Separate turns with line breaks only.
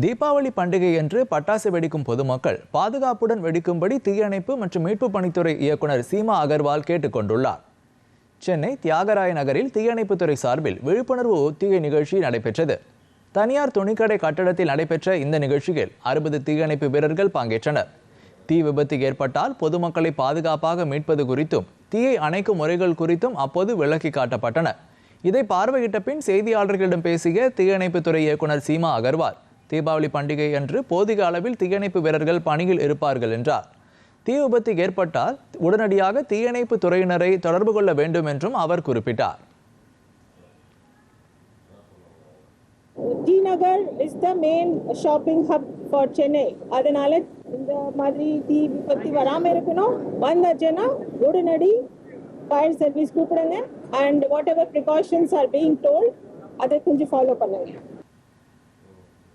தீபாவளி பண்டிகையன்று பட்டாசு வெடிக்கும் பொதுமக்கள் பாதுகாப்புடன் வெடிக்கும்படி தீயணைப்பு மற்றும் மீட்பு பணித்துறை இயக்குனர் சீமா அகர்வால் கேட்டுக்கொண்டுள்ளார் சென்னை தியாகராய நகரில் தீயணைப்புத்துறை சார்பில் விழிப்புணர்வு ஒத்திகை நிகழ்ச்சி நடைபெற்றது. தனியார் துணிக்கடை கட்டடத்தில் நடைபெற்ற இந்த நிகழ்ச்சியில் அறுபது தீயணைப்பு வீரர்கள் பங்கேற்றனர். தீ விபத்து ஏற்பட்டால் பொதுமக்களை பாதுகாப்பாக மீட்பது குறித்தும் தீயை அணைக்கும் முறைகள் குறித்தும் அப்போது விளக்கி காட்டப்பட்டன. இதை பார்வையிட்ட பின் செய்தியாளர்களிடம் பேசிய தீயணைப்புத்துறை இயக்குனர் சீமா அகர்வால் தீபாவளி பண்டிகை அன்று போதிக அளவில் தீயணைப்பு வீரர்கள் பணியில் இருப்பார்கள் என்றார். தீ விபத்து ஏற்பட்டால் உடனடியாக தீயணைப்பு துறையினரை தொடர்பு கொள்ள வேண்டும் என்றும் அவர் குறிப்பிட்டார்.
It is the main shopping hub for Chennai அதனால இந்த மாதிரி தீ விபத்து வராம இருக்கணும். வந்தாச்சுன்னா உடனடி ஃபயர் சர்வீஸ் கூப்பிடுங்க. And whatever precautions are being told அதை கொஞ்சம் ஃபாலோ பண்ணுங்க.